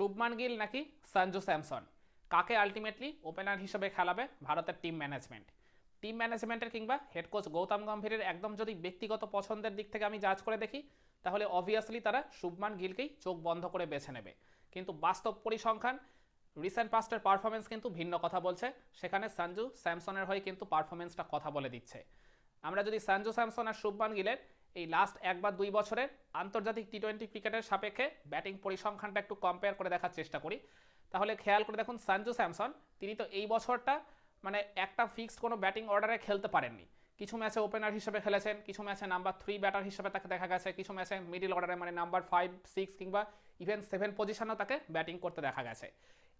শুভমান গিল নাকি সঞ্জু স্যামসন? কাকে ultimately opener হিসেবে খেলাবে ভারতের টিম ম্যানেজমেন্ট টিম ম্যানেজমেন্টের কিংবা হেড কোচ গৌতম গম্ভীরের একদম যদি ব্যক্তিগত পছন্দের দিক থেকে আমি জাজ করে দেখি, তাহলে অবভিয়াসলি তারা শুভমান গিলকেই চোখ বন্ধ করে বেছে নেবে। কিন্তু বাস্তব পরিসংখ্যান রিসেন্ট পাস্টের পারফরমেন্স কিন্তু ভিন্ন কথা বলছে। সেখানে সঞ্জু স্যামসনের হয়ে কিন্তু পারফরমেন্সটা কথা বলে দিচ্ছে। আমরা যদি সঞ্জু স্যামসন আর শুভমান গিলের এই লাস্ট এক বা দুই বছরের আন্তর্জাতিক টি টোয়েন্টি ক্রিকেটের সাপেক্ষে ব্যাটিং পরিসংখ্যানটা একটু কম্পেয়ার করে দেখার চেষ্টা করি। তাহলে খেয়াল করে দেখুন সঞ্জু স্যামসন, তিনি তো এই বছরটা মানে একটা ফিক্সড কোনো ব্যাটিং অর্ডারে খেলতে পারেননি। কিছু ম্যাচে ওপেনার হিসেবে খেলেছেন, কিছু ম্যাচে নাম্বার থ্রি ব্যাটার হিসেবে তাকে দেখা গেছে, কিছু ম্যাচে মিডিল অর্ডারে মানে নাম্বার ফাইভ সিক্স কিংবা ইভেন সেভেন পজিশনেও তাকে ব্যাটিং করতে দেখা গেছে।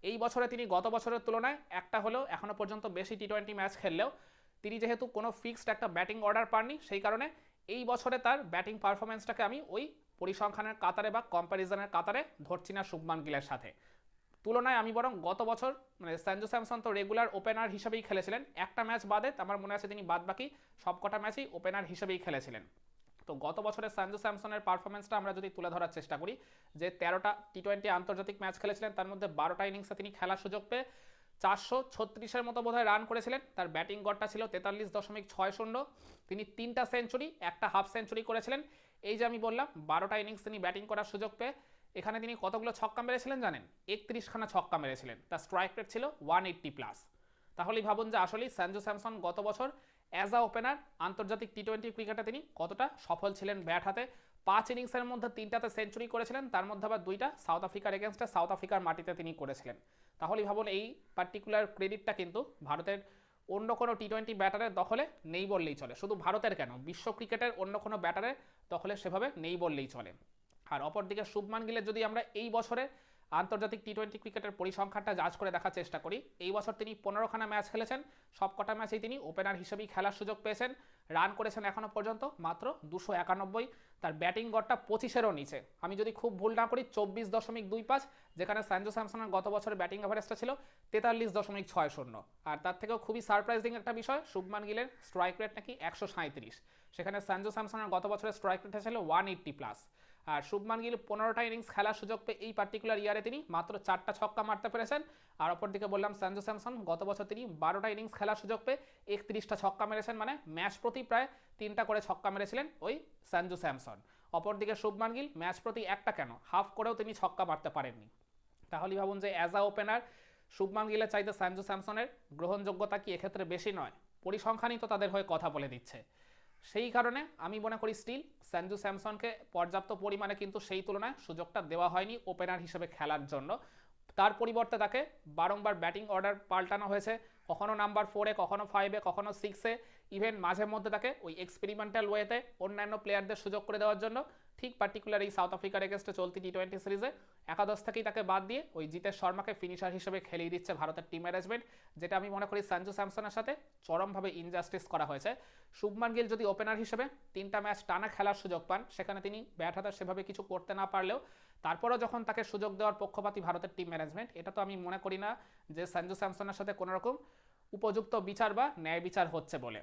এই বছরে তিনি গত বছরের তুলনায় একটা হলেও এখনও পর্যন্ত বেশি টি টোয়েন্টি ম্যাচ খেললেও তিনি যেহেতু কোনো ফিক্সড একটা ব্যাটিং অর্ডার পাননি, সেই কারণে এই বছরে তার ব্যাটিং পারফরমেন্সটাকে আমি ওই পরিসংখ্যানের কাতারে বা কম্প্যারিজনের কাতারে ধরছি না শুভমান গিলের সাথে। তুলনায় আমি বরং গত বছর মানে সঞ্জু স্যামসন তো রেগুলার ওপেনার হিসেবেই খেলেছিলেন। একটা ম্যাচ বাদে আমার মনে আছে তিনি বাদ বাকি সবকটা ম্যাচই ওপেনার হিসেবেই খেলেছিলেন। তো গত বছরের সঞ্জু স্যামসনের পারফরমেন্সটা আমরা যদি তুলে ধরার চেষ্টা করি, যে তেরোটা টি টোয়েন্টি আন্তর্জাতিক ম্যাচ খেলেছিলেন, তার মধ্যে বারোটা ইনিংসে তিনি খেলার সুযোগ পেয়ে চারশো ছত্রিশের মতো বোধহয় রান করেছিলেন। তার ব্যাটিং গড়টা ছিল তেতাল্লিশ দশমিক ছয় শূন্য। তিনি তিনটা সেঞ্চুরি একটা হাফ সেঞ্চুরি করেছিলেন। এই যে আমি বললাম, বারোটা ইনিংস তিনি ব্যাটিং করার সুযোগ পেয়ে এখানে তিনি কতগুলো ছক্কা মেরেছিলেন জানেন? একত্রিশখানা ছক্কা মেরেছিলেন। তার স্ট্রাইক রেট ছিল ওয়ান এইট্টি প্লাস তাহলেই ভাবুন যে আসলেই সঞ্জু স্যামসন গত বছর অ্যাজ আ ওপেনার আন্তর্জাতিক টি টোয়েন্টি ক্রিকেটে তিনি কতটা সফল ছিলেন ব্যাট হাতে। পাঁচ ইনিংসের মধ্যে তিনটাতে সেঞ্চুরি করেছিলেন। তার মধ্যে আবার দুইটা সাউথ আফ্রিকার এগেনস্টে সাউথ আফ্রিকার মাটিতে তিনি করেছিলেন। তাহলেই ভাবুন এই পার্টিকুলার ক্রেডিটটা কিন্তু ভারতের অন্য কোনো টি টোয়েন্টি ব্যাটারের দখলে নেই বললেই চলে। শুধু ভারতের কেন, বিশ্ব ক্রিকেটের অন্য কোনো ব্যাটারের দখলে সেভাবে নেই বললেই চলে। আর অপরদিকে শুভমান গিলের যদি আমরা এই বছরে আন্তর্জাতিক টি টোয়েন্টি ক্রিকেটের পরিসংখ্যানটা যাচ করে দেখার চেষ্টা করি। এই বছর তিনি পনেরোখানা ম্যাচ খেলেছেন। সবকটা ম্যাচেই তিনি ওপেনার হিসেবেই খেলার সুযোগ পেয়েছেন। রান করেছেন এখনও পর্যন্ত, মাত্র দুশো একানব্বই। তার ব্যাটিং গড়টা পঁচিশেরও নিচে। আমি যদি খুব ভুল না করি, চব্বিশ দশমিক দুই পাঁচ, যেখানে সঞ্জু স্যামসনের গত বছরের ব্যাটিং অ্যাভারেজটা ছিল তেতাল্লিশ দশমিক ছয় শূন্য। আর তার থেকেও খুবই সারপ্রাইজিং একটা বিষয়, শুভমান গিলের স্ট্রাইক রেট নাকি একশো সেখানে সঞ্জু স্যামসনের গত বছরের স্ট্রাইক রেটটা ছিল ওয়ান এইট্টি প্লাস আর শুভমান গিল পনেরোটা ইনিংস খেলার সুযোগ পেয়ে এই পার্টিকুলার ইয়ারে তিনি মাত্র চারটা ছক্কা মারতে পেরেছেন। আর অপরদিকে বললাম সঞ্জু স্যামসন গত বছর তিনি বারোটা ইনিংস খেলার সুযোগ পেয়ে একত্রিশটা ছক্কা মেরেছেন মানে ম্যাচ প্রতি প্রায় তিনটা করে ছক্কা মেরেছিলেন ওই সঞ্জু স্যামসন। অপরদিকে শুভমান গিল ম্যাচ প্রতি একটা কেন? হাফ করেও তিনি ছক্কা মারতে পারেননি। তাহলে ভাবুন যে অ্যাজ আ ওপেনার শুভমান গিলের চাইতে সঞ্জু স্যামসনের গ্রহণযোগ্যতা কি এক্ষেত্রে বেশি নয়? পরিসংখ্যানই তো তাদের হয়ে কথা বলে দিচ্ছে। সেই কারণে আমি মনে করি স্টিল সঞ্জু স্যামসনকে পর্যাপ্ত পরিমাণে কিন্তু সেই তুলনায় সুযোগটা দেওয়া হয়নি ওপেনার হিসেবে খেলার জন্য। তার পরিবর্তে তাকে বারংবার ব্যাটিং অর্ডার পাল্টানো হয়েছে। কখনো নাম্বার ফোরে কখনো ফাইভে কখনো সিক্সে ইভেন মাঝে মধ্যে তাকে ওই এক্সপেরিমেন্টাল ওয়েতে অন্যান্য প্লেয়ারদের সুযোগ করে দেওয়ার জন্য ঠিক পার্টিকুলার এই সাউথ আফ্রিকার এগেনস্টে চলতি টি টোয়েন্টি সিরিজে একাদশ থেকেই তাকে বাদ দিয়ে ওই জিতেশ শর্মাকে ফিনিশার হিসেবে খেলিয়ে দিচ্ছে ভারতের টিম ম্যানেজমেন্ট যেটা আমি মনে করি সঞ্জু স্যামসনের সাথে চরমভাবে ইনজাস্টিস করা হয়েছে। শুভমান গিল যদি ওপেনার হিসেবে তিনটা ম্যাচ টানা খেলার সুযোগ পান, সেখানে তিনি ব্যাট হাতে সেভাবে কিছু করতে না পারলেও তারপরও যখন তাকে সুযোগ দেওয়ার পক্ষপাতী ভারতের টিম ম্যানেজমেন্ট এটা তো আমি মনে করি না যে সঞ্জু স্যামসনের সাথে কোনোরকম উপযুক্ত বিচার বা ন্যায় বিচার হচ্ছে বলে।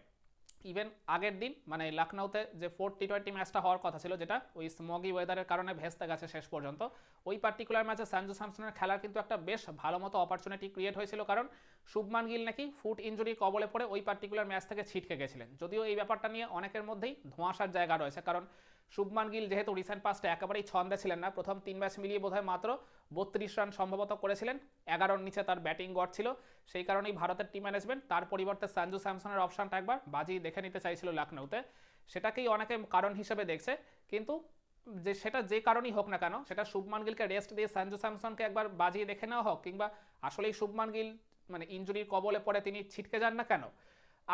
ইভেন আগের দিন মানে লখনৌতে যে ফোর টি টোয়েন্টি ম্যাচটা হওয়ার কথা ছিল, যেটা ওই স্মগি ওয়েদারের কারণে ভেস্তে গেছে শেষ পর্যন্ত, ওই পার্টিকুলার ম্যাচে সঞ্জু স্যামসনের খেলার কিন্তু একটা বেশ ভালো মতো অপরচুনিটি ক্রিয়েট হয়েছিল, কারণ শুভমান গিল নাকি ফুট ইঞ্জুরি কবলে পড়ে ওই পার্টিকুলার ম্যাচ থেকে ছিটকে গেছিলেন। যদিও এই ব্যাপারটা নিয়ে অনেকের মধ্যেই ধোঁয়াশার জায়গা রয়েছে, কারণ শুভমান গিল যেহেতু রিসেন্ট পাস্টে একেবারেই ছন্দে ছিলেন না, প্রথম তিন ম্যাচ মিলিয়ে বোধহয় মাত্র বত্রিশ রান সম্ভবত করেছিলেন এগারোর নিচে তার ব্যাটিং গড় ছিল, সেই কারণেই ভারতের টিম ম্যানেজমেন্ট তার পরিবর্তে সঞ্জু স্যামসনের অপশানটা একবার বাজিয়ে দেখে নিতে চাইছিল লখনৌতে সেটাকেই অনেকে কারণ হিসেবে দেখছে, কিন্তু যে সেটা যে কারণেই হোক না কেন, সেটা শুভমান গিলকে রেস্ট দিয়ে সঞ্জু স্যামসনকে একবার বাজিয়ে দেখে নেওয়া হোক, কিংবা আসলেই শুভমান গিল মানে ইঞ্জুরির কবলে পড়ে তিনি ছিটকে যান না কেন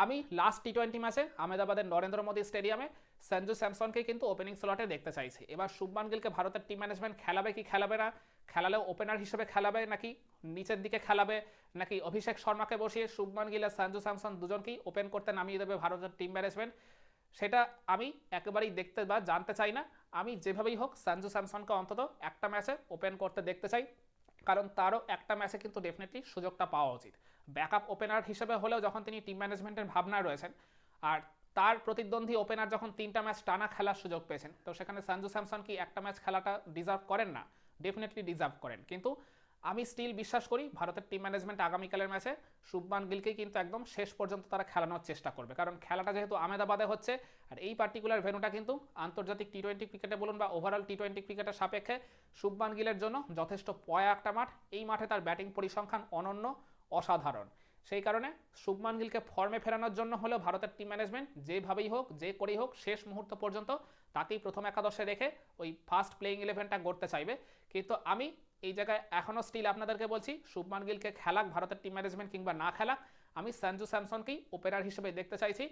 আমি লাস্ট টি টোয়েন্টি ম্যাচে আহমেদাবাদের নরেন্দ্র মোদী স্টেডিয়ামে সঞ্জু স্যামসনকে কিন্তু ওপেনিং স্লটে দেখতে চাইছি। এবার শুভমান গিলকে ভারতের টিম ম্যানেজমেন্ট খেলাবে কি খেলাবে না? খেলালেও ওপেনার হিসেবে খেলাবে নাকি নিচের দিকে খেলাবে নাকি অভিষেক শর্মাকে বসিয়ে শুভমান গিল আর সঞ্জু স্যামসন দুজনকেই ওপেন করতে নামিয়ে দেবে ভারতের টিম ম্যানেজমেন্ট সেটা আমি একেবারেই দেখতে বা জানতে চাই না। আমি যেভাবেই হোক সঞ্জু স্যামসনকে অন্তত একটা ম্যাচে ওপেন করতে দেখতে চাই। কারণ তারও একটা ম্যাচে কিন্তু ডেফিনেটলি সুযোগটা পাওয়া উচিত। ব্যাকআপ ওপেনার হিসেবে হলেও যখন তিনি টিম ম্যানেজমেন্টের ভাবনায় রয়েছেন, আর তার প্রতিদ্বন্দ্বী ওপেনার যখন তিনটা ম্যাচ টানা খেলার সুযোগ পেয়েছেন, তো সেখানে সঞ্জু স্যামসন কি একটা ম্যাচ খেলাটা ডিজার্ভ করেন না ডেফিনেটলি ডিজার্ভ করেন। কিন্তু আমি স্টিল বিশ্বাস করি ভারতের টিম ম্যানেজমেন্ট আগামীকালের ম্যাচে শুভমান গিলকেই কিন্তু একদম শেষ পর্যন্ত তারা খেলানোর চেষ্টা করবে। কারণ খেলাটা যেহেতু আমেদাবাদে হচ্ছে, আর এই পার্টিকুলার ভেনুটা কিন্তু আন্তর্জাতিক টি টোয়েন্টি ক্রিকেটে বলুন বা ওভারঅল টি টোয়েন্টি ক্রিকেটের সাপেক্ষে শুভমান গিলের জন্য যথেষ্ট পয়া একটা মাঠ। এই মাঠে তার ব্যাটিং পরিসংখ্যান অনন্য, অসাধারণ। সেই কারণে শুভমান গিলকে ফর্মে ফেরানোর জন্য হলেও ভারতের টিম ম্যানেজমেন্ট যেভাবেই হোক, যে করেই হোক, শেষ মুহূর্ত পর্যন্ত তাকেই প্রথম একাদশে রেখে ওই ফার্স্ট প্লেইং ইলেভেনটা গড়তে চাইবে। কিন্তু আমি এই জায়গায় এখনও স্টিল আপনাদেরকে বলছি, শুভমান গিলকে খেলাক ভারতের টিম ম্যানেজমেন্ট কিংবা না খেলাক আমি সঞ্জু স্যামসনকেই ওপেনার হিসেবে দেখতে চাইছি।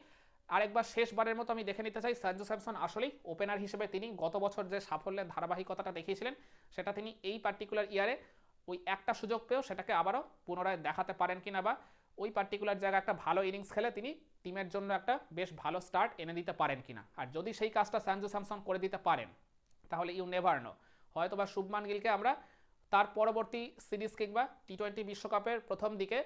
আরেকবার শেষবারের মতো আমি দেখে নিতে চাই, সঞ্জু স্যামসন আসলেই ওপেনার হিসেবে তিনি গত বছর যে সাফল্যের ধারাবাহিকতাটা দেখিয়েছিলেন, সেটা তিনি এই পার্টিকুলার ইয়ারে ওই একটা সুযোগ পেয়েও সেটাকে আবারও পুনরায় দেখাতে পারেন কিনা বা ওই পার্টিকুলার জায়গায় একটা ভালো ইনিংস খেলে তিনি টিমের জন্য একটা বেশ ভালো স্টার্ট এনে দিতে পারেন কিনা। আর যদি সেই কাজটা সঞ্জু স্যামসন করে দিতে পারেন, তাহলে ইউ নেভার নো হয়তো বা শুভমান গিলকে আমরা তার পরবর্তী সিরিজ কিংবা টি টোয়েন্টি বিশ্বকাপের প্রথম দিকে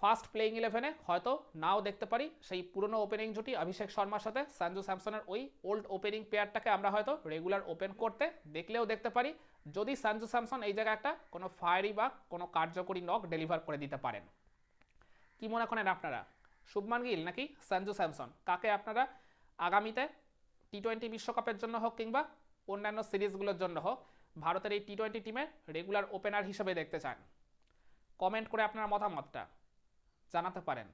ফার্স্ট প্লেইং ইলেভেনে হয়তো নাও দেখতে পারি। সেই পুরনো ওপেনিং জুটি অভিষেক শর্মার সাথে সঞ্জু স্যামসনের ওই ওল্ড ওপেনিং পেয়ারটাকে আমরা হয়তো রেগুলার ওপেন করতে দেখলেও দেখতে পারি। যদি সঞ্জু স্যামসন এই জায়গায় একটা কোনো ফায়ারি বা কোনো কার্যকরী নক ডেলিভার করে দিতে পারেন। কি মনে করেন আপনারা? শুভমান গিল নাকি সঞ্জু স্যামসন? কাকে আপনারা আগামীতে টি টোয়েন্টি বিশ্বকাপের জন্য হোক কিংবা অন্যান্য সিরিজগুলোর জন্য হোক ভারতের এই টি টোয়েন্টি টিমে রেগুলার ওপেনার হিসেবে দেখতে চান। কমেন্ট করে আপনার মতামতটা জানাতে পারেন।